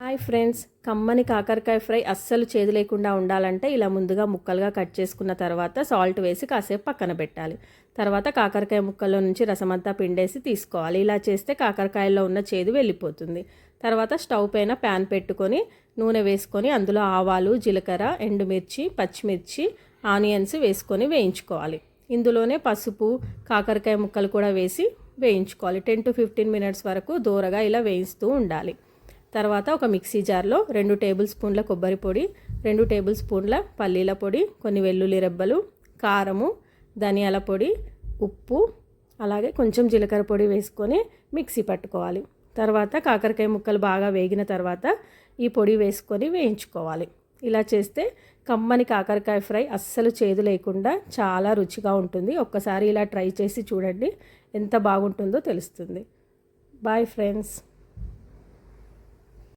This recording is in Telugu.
హాయ్ ఫ్రెండ్స్ కమ్మని కాకరకాయ ఫ్రై అస్సలు చేదు లేకుండా ఉండాలంటే ఇలా ముందుగా ముక్కలుగా కట్ చేసుకున్న తర్వాత సాల్ట్ వేసి కాసేపు పక్కన పెట్టాలి. తర్వాత కాకరకాయ ముక్కల్లో నుంచి రసమంతా పిండేసి తీసుకోవాలి. ఇలా చేస్తే కాకరకాయల్లో ఉన్న చేదు వెళ్ళిపోతుంది. తర్వాత స్టవ్ పైన ప్యాన్ పెట్టుకొని నూనె వేసుకొని అందులో ఆవాలు జీలకర్ర ఎండుమిర్చి పచ్చిమిర్చి ఆనియన్స్ వేసుకొని వేయించుకోవాలి. ఇందులోనే పసుపు కాకరకాయ ముక్కలు కూడా వేసి వేయించుకోవాలి. టెన్ టు ఫిఫ్టీన్ మినిట్స్ వరకు దూరగా ఇలా వేయిస్తూ ఉండాలి. తర్వాత ఒక మిక్సీ జార్లో రెండు టేబుల్ స్పూన్ల కొబ్బరి పొడి రెండు టేబుల్ స్పూన్ల పల్లీల పొడి కొన్ని వెల్లుల్లి రెబ్బలు కారము ధనియాల పొడి ఉప్పు అలాగే కొంచెం జీలకర్ర పొడి వేసుకొని మిక్సీ పట్టుకోవాలి. తర్వాత కాకరకాయ ముక్కలు బాగా వేగిన తర్వాత ఈ పొడి వేసుకొని వేయించుకోవాలి. ఇలా చేస్తే కమ్మని కాకరకాయ ఫ్రై అస్సలు చేదు లేకుండా చాలా రుచిగా ఉంటుంది. ఒక్కసారి ఇలా ట్రై చేసి చూడండి ఎంత బాగుంటుందో తెలుస్తుంది. Bye friends